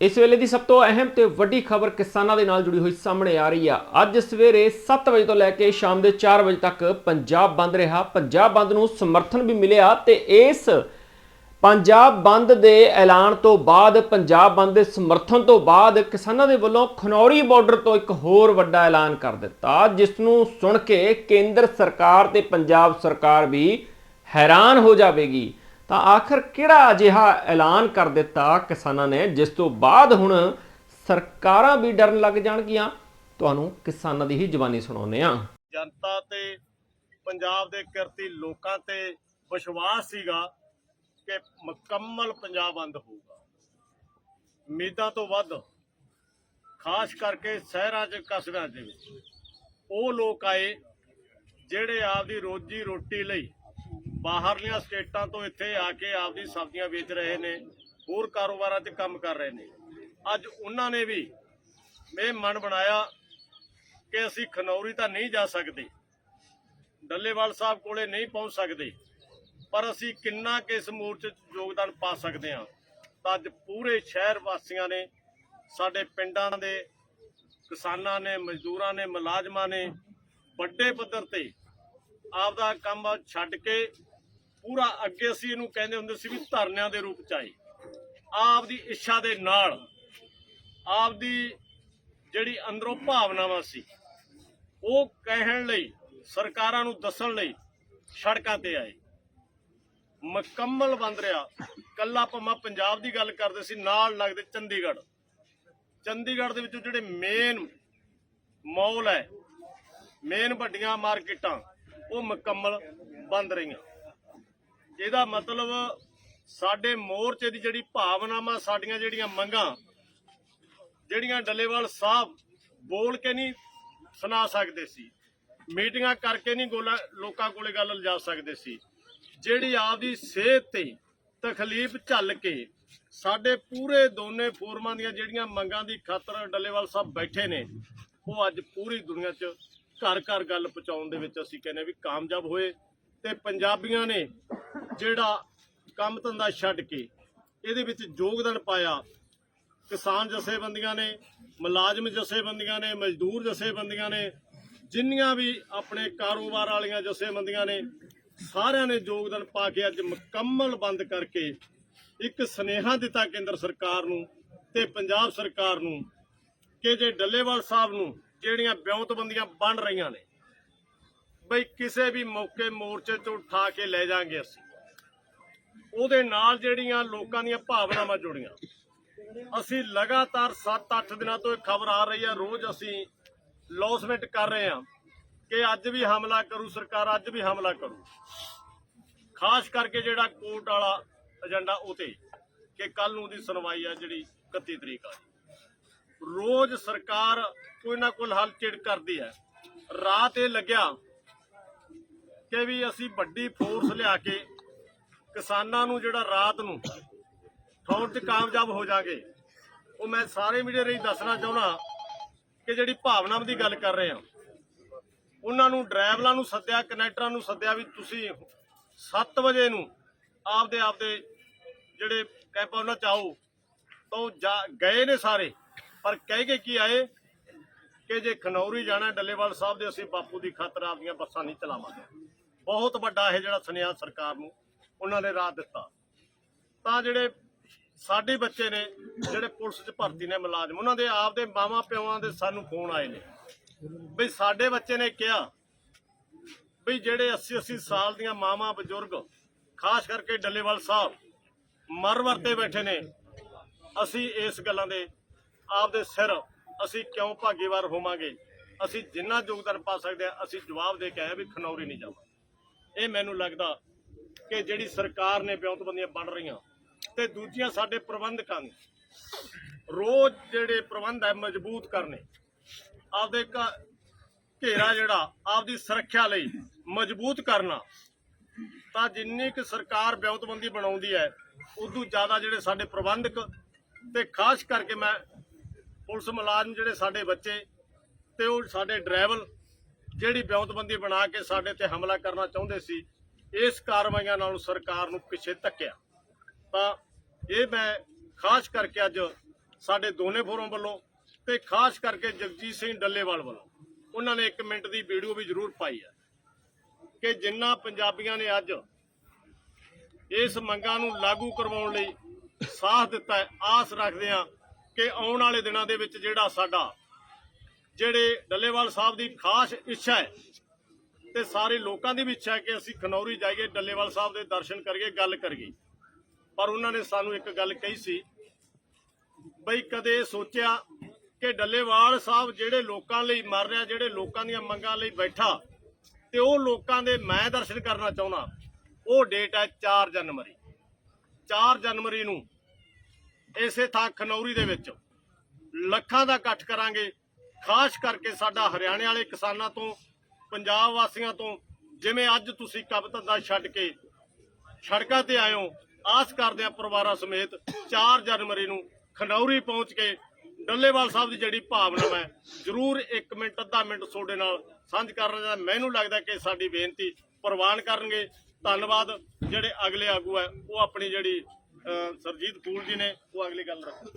ਇਸ ਵੇਲੇ ਦੀ ਸਭ ਤੋਂ ਅਹਿਮ ਤੇ ਵੱਡੀ ਖਬਰ ਕਿਸਾਨਾਂ ਦੇ ਨਾਲ ਜੁੜੀ ਹੋਈ ਸਾਹਮਣੇ ਆ ਰਹੀ ਆ। ਅੱਜ ਸਵੇਰੇ 7 ਵਜੇ ਤੋਂ ਲੈ ਕੇ ਸ਼ਾਮ ਦੇ 4 ਵਜੇ ਤੱਕ ਪੰਜਾਬ ਬੰਦ ਰਿਹਾ। ਪੰਜਾਬ ਬੰਦ ਨੂੰ ਸਮਰਥਨ ਵੀ ਮਿਲਿਆ ਤੇ ਇਸ ਪੰਜਾਬ ਬੰਦ ਦੇ ਐਲਾਨ ਤੋਂ ਬਾਅਦ, ਪੰਜਾਬ ਬੰਦ ਦੇ ਸਮਰਥਨ ਤੋਂ ਬਾਅਦ ਕਿਸਾਨਾਂ ਦੇ ਵੱਲੋਂ ਖਨੌਰੀ ਬਾਰਡਰ ਤੋਂ ਇੱਕ ਹੋਰ ਵੱਡਾ ਐਲਾਨ ਕਰ ਦਿੱਤਾ, ਜਿਸ ਨੂੰ ਸੁਣ ਕੇ ਕੇਂਦਰ ਸਰਕਾਰ ਤੇ ਪੰਜਾਬ ਸਰਕਾਰ ਵੀ ਹੈਰਾਨ ਹੋ ਜਾਵੇਗੀ। ਤਾਂ ਆਖਰ ਕਿਹੜਾ ਅਜਿਹਾ ਐਲਾਨ ਕਰ ਦਿੱਤਾ ਕਿਸਾਨਾਂ ਨੇ, ਜਿਸ ਤੋਂ ਬਾਅਦ ਹੁਣ ਸਰਕਾਰਾਂ ਵੀ ਡਰਨ ਲੱਗ ਜਾਣਗੀਆਂ? ਤੁਹਾਨੂੰ ਕਿਸਾਨਾਂ ਦੀ ਹੀ ਜ਼ਬਾਨੀ ਸੁਣਾਉਂਦੇ ਆ ਜਨਤਾ ਤੇ ਪੰਜਾਬ ਦੇ ਕਿਰਤੀ ਲੋਕਾਂ ਤੇ ਵਿਸ਼ਵਾਸ ਸੀਗਾ ਕਿ ਮੁਕੰਮਲ ਪੰਜਾਬ ਬੰਦ ਹੋਊਗਾ। ਉਮੀਦਾਂ ਤੋਂ ਵੱਧ, ਖਾਸ ਕਰਕੇ ਸ਼ਹਿਰਾਂ 'ਚ, ਕਸਬਿਆਂ ਦੇ ਵਿੱਚ ਉਹ ਲੋਕ ਆਏ ਜਿਹੜੇ ਆਪਦੀ ਰੋਜੀ ਰੋਟੀ ਲਈ ਬਾਹਰਲੀਆਂ ਸਟੇਟਾਂ ਤੋਂ ਇੱਥੇ ਆ ਕੇ ਆਪਦੀ ਸਬਜ਼ੀਆਂ ਵੇਚ ਰਹੇ ਨੇ, ਹੋਰ ਕਾਰੋਬਾਰਾਂ 'ਚ ਕੰਮ ਕਰ ਰਹੇ ਨੇ। ਅੱਜ ਉਹਨਾਂ ਨੇ ਵੀ ਇਹ ਮਨ ਬਣਾਇਆ ਕਿ ਅਸੀਂ ਖਨੌਰੀ ਤਾਂ ਨਹੀਂ ਜਾ ਸਕਦੇ। ਡੱਲੇਵਾਲ ਸਾਹਿਬ ਕੋਲੇ ਨਹੀਂ ਪਹੁੰਚ ਸਕਦੇ, ਪਰ ਅਸੀਂ ਕਿੰਨਾ ਕਿ ਇਸ ਮੋਰਚੇ 'ਚ ਯੋਗਦਾਨ ਪਾ ਸਕਦੇ ਹਾਂ। ਤਾਂ ਅੱਜ ਪੂਰੇ ਸ਼ਹਿਰ ਵਾਸੀਆਂ ਨੇ, ਸਾਡੇ ਪਿੰਡਾਂ ਦੇ ਕਿਸਾਨਾਂ ਨੇ, ਮਜ਼ਦੂਰਾਂ ਨੇ, ਮੁਲਾਜ਼ਮਾਂ ਨੇ ਵੱਡੇ ਪੱਧਰ ਤੇ ਆਪਦਾ ਕੰਮ ਛੱਡ ਕੇ ਪੂਰਾ ਅੱਗੇ ਅਸੀਂ ਇਹਨੂੰ ਕਹਿੰਦੇ ਹੁੰਦੇ ਸੀ ਵੀ ਧਰਨਿਆਂ ਦੇ ਰੂਪ ਚ ਆਏ ਆਪਦੀ ਇੱਛਾ ਦੇ ਨਾਲ ਆਪ ਦੀ ਜਿਹੜੀ ਅੰਦਰੋਂ ਭਾਵਨਾਵਾਂ ਸੀ, ਉਹ ਕਹਿਣ ਲਈ, ਸਰਕਾਰਾਂ ਨੂੰ ਦੱਸਣ ਲਈ ਸੜਕਾਂ ਤੇ ਆਏ। ਮੁਕੰਮਲ ਬੰਦ ਰਿਹਾ। ਕੱਲਾ ਆਪਾਂ ਪੰਜਾਬ ਦੀ ਗੱਲ ਕਰਦੇ ਸੀ, ਨਾਲ ਲੱਗਦੇ ਚੰਡੀਗੜ੍ਹ। ਚੰਡੀਗੜ੍ਹ ਦੇ ਵਿੱਚ ਜਿਹੜੇ ਮੇਨ ਮੌਲ ਹੈ ਮੇਨ ਵੱਡੀਆਂ ਮਾਰਕੀਟਾਂ, ਉਹ ਮੁਕੰਮਲ ਬੰਦ ਰਹੀਆਂ। ਇਹਦਾ ਮਤਲਬ ਸਾਡੇ ਮੋਰਚੇ ਦੀ ਜਿਹੜੀ ਭਾਵਨਾਵਾਂ, ਸਾਡੀਆਂ ਜਿਹੜੀਆਂ ਮੰਗਾਂ, ਜਿਹੜੀਆਂ ਡੱਲੇਵਾਲ ਸਾਹਿਬ ਬੋਲ ਕੇ ਨਹੀਂ ਸੁਣਾ ਸਕਦੇ ਸੀ, ਮੀਟਿੰਗਾਂ ਕਰਕੇ ਨਹੀਂ ਗੋਲਾ, ਲੋਕਾਂ ਕੋਲੇ ਗੱਲ ਲਿਜਾ ਸਕਦੇ ਸੀ, ਜਿਹੜੀ ਆਪਦੀ ਸਿਹਤ ਤੇ ਤਕਲੀਫ ਝੱਲ ਕੇ ਸਾਡੇ ਪੂਰੇ ਦੋਨੇ ਫੋਰਮਾਂ ਦੀਆਂ ਜਿਹੜੀਆਂ ਮੰਗਾਂ ਦੀ ਖਾਤਰ ਡੱਲੇਵਾਲ ਸਾਹਿਬ ਬੈਠੇ ਨੇ, ਉਹ ਅੱਜ ਪੂਰੀ ਦੁਨੀਆ 'ਚ ਘਰ ਘਰ ਗੱਲ ਪਹੁੰਚਾਉਣ ਦੇ ਵਿੱਚ ਅਸੀਂ ਕਹਿੰਦੇ ਵੀ ਕਾਮਯਾਬ ਹੋਏ। ਤੇ ਪੰਜਾਬੀਆਂ ਨੇ ਜਿਹੜਾ ਕੰਮ ਧੰਦਾ ਛੱਡ ਕੇ ਇਹਦੇ ਵਿੱਚ ਯੋਗਦਾਨ ਪਾਇਆ। ਕਿਸਾਨ ਜਥੇਬੰਦੀਆਂ ਨੇ, ਮੁਲਾਜ਼ਮ ਜਥੇਬੰਦੀਆਂ ਨੇ, ਮਜ਼ਦੂਰ ਜਥੇਬੰਦੀਆਂ ਨੇ, ਜਿੰਨੀਆਂ ਵੀ ਆਪਣੇ ਕਾਰੋਬਾਰ ਵਾਲੀਆਂ ਜਥੇਬੰਦੀਆਂ ਨੇ, ਸਾਰਿਆਂ ਨੇ ਯੋਗਦਾਨ ਪਾ ਕੇ ਅੱਜ ਮੁਕੰਮਲ ਬੰਦ ਕਰਕੇ ਇੱਕ ਸਨੇਹਾ ਦਿੱਤਾ ਕੇਂਦਰ ਸਰਕਾਰ ਨੂੰ ਤੇ ਪੰਜਾਬ ਸਰਕਾਰ ਨੂੰ ਕਿ ਜੇ ਡੱਲੇਵਾਲ ਸਾਹਿਬ ਨੂੰ ਜਿਹੜੀਆਂ ਬਿਉਂਤਬੰਦੀਆਂ ਬਣ ਰਹੀਆਂ ਨੇ ਬਈ ਕਿਸੇ ਵੀ ਮੌਕੇ ਮੋਰਚੇ ਤੋਂ ਉਠਾ ਕੇ ਲੈ ਜਾਾਂਗੇ ਅਸੀਂ। ਉਹਦੇ ਨਾਲ ਜਿਹੜੀਆਂ ਲੋਕਾਂ ਦੀਆਂ ਭਾਵਨਾਵਾਂ ਜੁੜੀਆਂ। ਅਸੀਂ ਲਗਾਤਾਰ 7-8 ਦਿਨਾਂ ਤੋਂ ਇਹ ਖਬਰ ਆ ਰਹੀ ਹੈ ਰੋਜ਼ ਅਸੀਂ ਲੌਸਮੈਂਟ ਕਰ ਰਹੇ ਹਾਂ ਕਿ ਅੱਜ ਵੀ ਹਮਲਾ ਕਰੂ, ਸਰਕਾਰ ਅੱਜ ਵੀ ਹਮਲਾ ਕਰੂ। ਖਾਸ ਕਰਕੇ ਜਿਹੜਾ ਕੋਰਟ ਵਾਲਾ ਏਜੰਡਾ ਉਹ ਤੇ, ਕਿ ਕੱਲ ਨੂੰ ਦੀ ਸੁਣਵਾਈ ਆ ਜਿਹੜੀ 31 ਤਰੀਕ ਆ। ਰੋਜ਼ ਸਰਕਾਰ ਕੋਈ ਨਾ ਕੋਈ ਹੱਲ ਚਿੜ ਕਰਦੀ ਹੈ। ਰਾਤ ਇਹ ਲੱਗਿਆ ਕਿ ਵੀ ਅਸੀਂ ਵੱਡੀ ਫੋਰਸ ਲਿਆ ਕੇ ਕਿਸਾਨਾਂ ਨੂੰ ਜਿਹੜਾ ਰਾਤ ਨੂੰ ਠੌਰ 'ਚ ਕਾਮਯਾਬ ਹੋ ਜਾਗੇ ਉਹ ਮੈਂ ਸਾਰੇ ਮੀਡੀਆ ਰਾਹੀਂ ਦੱਸਣਾ ਚਾਹੁੰਦਾ ਕਿ ਜਿਹੜੀ ਭਾਵਨਾ ਦੀ ਗੱਲ ਕਰ ਰਹੇ ਹਾਂ, ਉਹਨਾਂ ਨੂੰ ਡਰਾਈਵਰਾਂ ਨੂੰ ਸੱਦਿਆ, ਕਨੈਕਟਰਾਂ ਨੂੰ ਸੱਦਿਆ ਵੀ ਤੁਸੀਂ 7 ਵਜੇ ਨੂੰ ਆਪਦੇ ਆਪਦੇ ਜਿਹੜੇ ਕੈਂਪ ਉਹਨਾਂ ਚਾਹੋ ਤਾਂ ਉਹ ਜਾ- ਗਏ ਨੇ ਸਾਰੇ, ਪਰ ਕਹਿ ਕੇ ਕੀ ਆਏ ਕਿ ਜੇ ਖਨੌਰੀ ਜਾਣਾ ਡੱਲੇਵਾਲ ਸਾਹਿਬ ਦੇ, ਅਸੀਂ ਬਾਪੂ ਦੀ ਖਾਤਰ ਆਪਦੀਆਂ ਬੱਸਾਂ ਨਹੀਂ ਚਲਾਵਾਂਗੇ। ਬਹੁਤ ਵੱਡਾ ਇਹ ਜਿਹੜਾ ਸੁਨੇਹਾ ਸਰਕਾਰ ਨੂੰ, ਉਹਨਾਂ ਨੇ ਰਾਹ ਦਿੱਤਾ। ਤਾਂ ਜਿਹੜੇ ਸਾਡੇ ਬੱਚੇ ਨੇ, ਜਿਹੜੇ ਪੁਲਿਸ 'ਚ ਭਰਤੀ ਨੇ ਮੁਲਾਜ਼ਮ, ਉਹਨਾਂ ਦੇ ਆਪ ਦੇ ਮਾਵਾਂ ਪਿਓਾਂ ਦੇ ਸਾਨੂੰ ਫੋਨ ਆਏ ਨੇ। ਵੀ ਸਾਡੇ ਬੱਚੇ ਨੇ ਕਿਹਾ ਵੀ ਜਿਹੜੇ 80 80 ਸਾਲ ਦੀਆਂ ਮਾਵਾਂ ਬਜ਼ੁਰਗ, ਖਾਸ ਕਰਕੇ ਡੱਲੇਵਾਲ ਸਾਹਿਬ ਮਰ ਵਰਤੇ ਬੈਠੇ ਨੇ, ਅਸੀਂ ਇਸ ਗੱਲਾਂ ਦੇ ਆਪ ਦੇ ਸਿਰ, ਅਸੀਂ ਕਿਉਂ ਭਾਗੀਵਾਰ ਹੋਵਾਂਗੇ? ਅਸੀਂ ਜਿੰਨਾ ਯੋਗਦਾਨ ਪਾ ਸਕਦੇ ਆ ਅਸੀਂ ਜਵਾਬ ਦੇ ਕੇ ਆਏ ਵੀ ਖਨੌਰੀ ਨਹੀਂ ਜਾਵਾਂ ਇਹ ਮੈਨੂੰ ਲੱਗਦਾ ਕਿ ਜਿਹੜੀ ਸਰਕਾਰ ਨੇ ਬਿਉਂਤਬੰਦੀਆਂ ਬਣ ਰਹੀਆਂ ਤੇ ਦੂਜੀਆਂ ਸਾਡੇ ਪ੍ਰਬੰਧਕਾਂ ਨੇ, ਰੋਜ਼ ਜਿਹੜੇ ਪ੍ਰਬੰਧ ਹੈ ਮਜ਼ਬੂਤ ਕਰਨੇ, ਆਪਦੇ ਘ- ਘੇਰਾ ਜਿਹੜਾ ਆਪਦੀ ਸੁਰੱਖਿਆ ਲਈ ਮਜ਼ਬੂਤ ਕਰਨਾ, ਤਾਂ ਜਿੰਨੀ ਕਿ ਸਰਕਾਰ ਬਿਉਂਤਬੰਦੀ ਬਣਾਉਂਦੀ ਹੈ, ਉਦੋਂ ਜ਼ਿਆਦਾ ਜਿਹੜੇ ਸਾਡੇ ਪ੍ਰਬੰਧਕ ਤੇ ਖਾਸ ਕਰਕੇ ਮੈਂ ਪੁਲਿਸ ਮੁਲਾਜ਼ਮ ਜਿਹੜੇ ਸਾਡੇ ਬੱਚੇ ਤੇ ਉਹ ਸਾਡੇ ਡਰਾਈਵਰ ਜਿਹੜੀ ਬਿਉਂਤਬੰਦੀ ਬਣਾ ਕੇ ਸਾਡੇ ਤੇ ਹਮਲਾ ਕਰਨਾ ਚਾਹੁੰਦੇ ਸੀ, ਇਸ ਕਾਰਵਾਈਆਂ ਨਾਲ ਸਰਕਾਰ ਨੂੰ ਪਿੱਛੇ ਧੱਕਿਆ। ਤਾਂ ਇਹ ਮੈਂ ਖਾਸ ਕਰਕੇ ਅੱਜ ਸਾਡੇ ਦੋਨੇ ਫੋਰਮ ਵੱਲੋਂ ਤੇ ਖਾਸ ਕਰਕੇ ਜਗਜੀਤ ਸਿੰਘ ਡੱਲੇਵਾਲ ਵੱਲੋਂ ਉਹਨਾਂ ਨੇ 1 ਮਿੰਟ ਦੀ ਵੀਡੀਓ ਵੀ ਜ਼ਰੂਰ ਪਾਈ ਹੈ ਕਿ ਜਿੰਨਾ ਪੰਜਾਬੀਆਂ ਨੇ ਅੱਜ ਇਸ ਮੰਗਾਂ ਨੂੰ ਲਾਗੂ ਕਰਵਾਉਣ ਲਈ ਸਾਥ ਦਿੱਤਾ ਆਸ ਰੱਖਦੇ ਹਾਂ ਕਿ ਆਉਣ ਵਾਲੇ ਦਿਨਾਂ ਦੇ ਵਿੱਚ ਜਿਹੜਾ ਸਾਡਾ ਜਿਹੜੇ ਡੱਲੇਵਾਲ ਸਾਹਿਬ ਦੀ ਖਾਸ ਇੱਛਾ ਹੈ ਤੇ ਸਾਰੇ ਲੋਕਾਂ ਦੀ ਵੀ ਇੱਛਾ ਹੈ ਕਿ ਅਸੀਂ ਖਨੌਰੀ ਜਾਈਏ, ਡੱਲੇਵਾਲ ਸਾਹਿਬ ਦੇ ਦਰਸ਼ਨ ਕਰੀਏ, ਗੱਲ ਕਰੀਏ। ਪਰ ਉਹਨਾਂ ਨੇ ਸਾਨੂੰ ਇੱਕ ਗੱਲ ਕਹੀ ਸੀ, ਬਈ ਕਦੇ ਸੋਚਿਆ ਕਿ ਡੱਲੇਵਾਲ ਸਾਹਿਬ ਜਿਹੜੇ ਲੋਕਾਂ ਲਈ ਮਰ ਰਿਹਾ, ਜਿਹੜੇ ਲੋਕਾਂ ਦੀਆਂ ਮੰਗਾਂ ਲਈ ਬੈਠਾ, ਤੇ ਉਹ ਲੋਕਾਂ ਦੇ ਮੈਂ ਦਰਸ਼ਨ ਕਰਨਾ ਚਾਹੁੰਦਾ, ਉਹ ਡੇਟ ਹੈ 4 ਜਨਵਰੀ। 4 ਜਨਵਰੀ ਨੂੰ ਇਸੇ ਥਾਂ ਖਨੌਰੀ ਦੇ ਵਿੱਚ ਲੱਖਾਂ ਦਾ ਇਕੱਠ ਕਰਾਂਗੇ ਖਾਸ ਕਰਕੇ ਸਾਡਾ ਹਰਿਆਣੇ ਵਾਲੇ ਕਿਸਾਨਾਂ ਤੋਂ ਪੰਜਾਬ ਵਾਸੀਆਂ ਤੋਂ ਜਿਵੇਂ ਅੱਜ ਤੁਸੀਂ ਕੰਮ ਧੰਦਾ ਛੱਡ ਕੇ ਸੜਕਾਂ ਤੇ ਆਇਓ ਆਸ ਕਰਦੇ ਆ ਪਰਿਵਾਰਾਂ ਸਮੇਤ 4 ਜਨਵਰੀ ਨੂੰ ਖਨੌਰੀ ਪਹੁੰਚ ਕੇ ਡੱਲੇਵਾਲ ਸਾਹਿਬ ਦੀ ਜਿਹੜੀ ਭਾਵਨਾ ਹੈ ਜ਼ਰੂਰ 1 ਮਿੰਟ ਅੱਧਾ ਮਿੰਟ ਤੁਹਾਡੇ ਨਾਲ ਸਾਂਝ ਕਰਨਾ ਚਾਹੁੰਦਾ ਮੈਨੂੰ ਲੱਗਦਾ ਕਿ ਸਾਡੀ ਬੇਨਤੀ ਪ੍ਰਵਾਨ ਕਰਨਗੇ। ਧੰਨਵਾਦ। ਜਿਹੜੇ ਅਗਲੇ ਆਗੂ ਹੈ ਉਹ ਆਪਣੀ ਜਿਹੜੀ ਅਹ, ਸਰਜੀਤ ਫੂਲ ਜੀ ਨੇ ਉਹ ਅਗਲੀ ਗੱਲ ਰੱਖੋ